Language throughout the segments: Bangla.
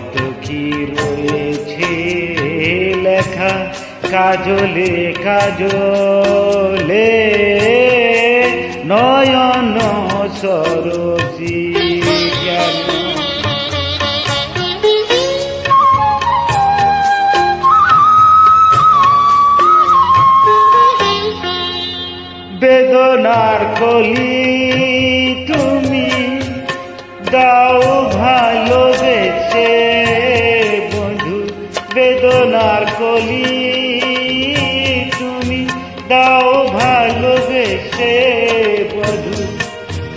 কত কি রয়েছে? লেখা কাজলে কাজলে নয়ন সরসি বেদনার কলি তুমি দাও ভালোবেসে কলি তুমি দাও ভালোবেসে বধু,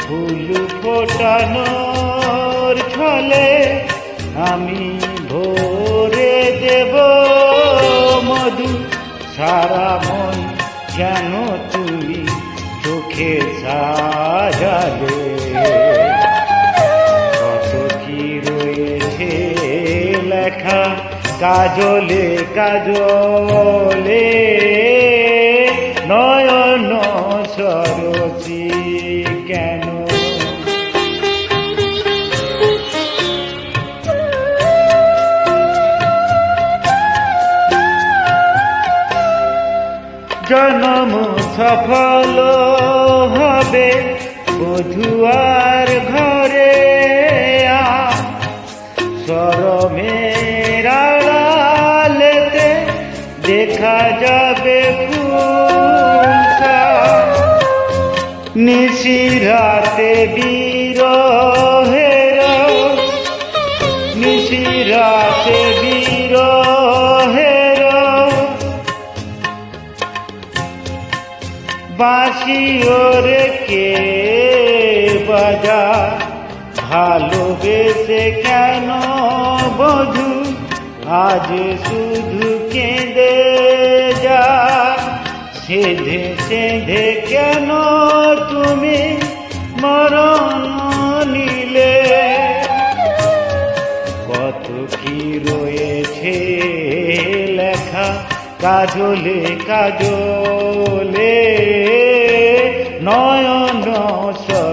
ফুল ফোটানোর ছলে আমি ভোরে দেব মধু। সারা মন কেন তুমি চোখে সাজালে? কত কি রয়েছে লেখা কাজলে কাজলে নয়ন সরসি কেন? জনম সফল হবে বধুয়ার ঘরে সরমের ফুলসা নিশিরাতে বীরের নিশিরাতে বীরের বাঁশি ওরে কে বাজা ভালোবেসে কেন বধু? আজ শুধু কেঁদে যা সেধে সেধে কেন তুমি মরণ নিলে? কত কি রয়েছে লেখা কাজলে কাজলে? নয়ন সরসি